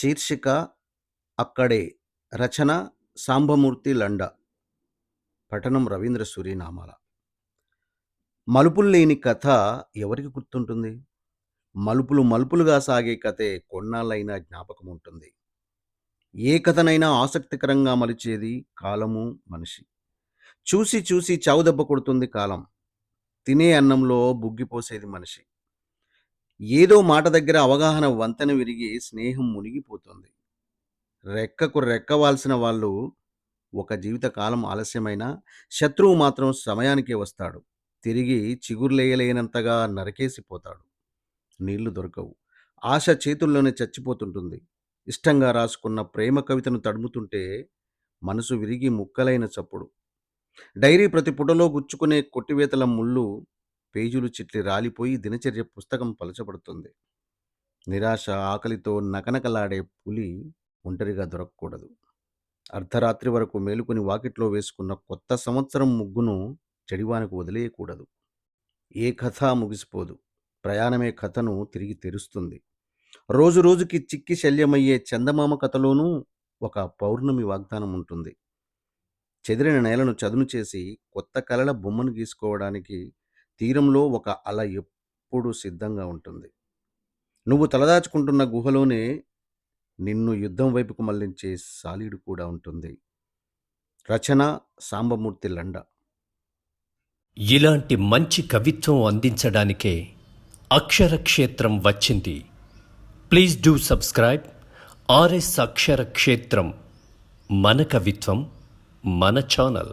శీర్షిక అక్కడే రచన సాంబమూర్తి లండ. పఠనం రవీంద్ర సూరినామాల మలుపులు లేని కథ ఎవరికి గుర్తుంటుంది? మలుపులు మలుపులుగా సాగే కథే కొన్నాళ్ళైనా జ్ఞాపకం ఉంటుంది ఏ కథనైనా ఆసక్తికరంగా మలిచేది కాలము మనిషి. చూసి చూసి చావుదెబ్బ కొడుతుంది కాలం. తినే అన్నంలో బుగ్గిపోసేది మనిషి. ఏదో మాట దగ్గర అవగాహన వంతెన విరిగి స్నేహం మునిగిపోతుంది. రెక్కకు రెక్కవాల్సిన వాళ్ళు ఒక జీవితకాలం ఆలస్యమైనా ఆలస్యమైన శత్రువు మాత్రం సమయానికే వస్తాడు. తిరిగి చిగుర్లేయలేనంతగా నరకేసిపోతాడు. నీళ్ళు దొరకవు. ఆశ చేతుల్లోనే చచ్చిపోతుంటుంది. ఇష్టంగా రాసుకున్న ప్రేమ కవితను తడుముతుంటే మనసు విరిగి ముక్కలైన చప్పుడు. డైరీ ప్రతి పుటలో గుచ్చుకునే కొట్టివేతల ముళ్ళు పేజీలు చిట్లి రాలిపోయి దినచర్య పుస్తకం పలచబడుతుంది. నిరాశ ఆకలితో నకనకలాడే పులి ఒంటరిగా దొరకకూడదు. అర్ధరాత్రి వరకు మేలుకొని వాకిట్లో వేసుకున్న కొత్త సంవత్సరం ముగ్గును చెడివానికి వదిలేయకూడదు. ఏ కథ ముగిసిపోదు. ప్రయాణమే కథను తిరిగి తెరుస్తుంది. రోజు రోజుకి చిక్కి శల్యమయ్యే చందమామ కథలోనూ ఒక పౌర్ణమి వాగ్దానం ఉంటుంది. చెదిరిన నేలను చదును చేసి కొత్త కలల బొమ్మను గీసుకోవడానికి తీరంలో ఒక అల ఎప్పుడు సిద్ధంగా ఉంటుంది. నువ్వు తలదాచుకుంటున్న గుహలోనే నిన్ను యుద్ధం వైపుకు మళ్ళించే సాలీడు కూడా ఉంటుంది. రచన సాంబమూర్తి లండ. ఇలాంటి మంచి కవిత్వం అందించడానికే అక్షరక్షేత్రం వచ్చింది. ప్లీజ్ డూ సబ్స్క్రైబ్ ఆర్ఎస్ అక్షరక్షేత్రం మన కవిత్వం మన ఛానల్.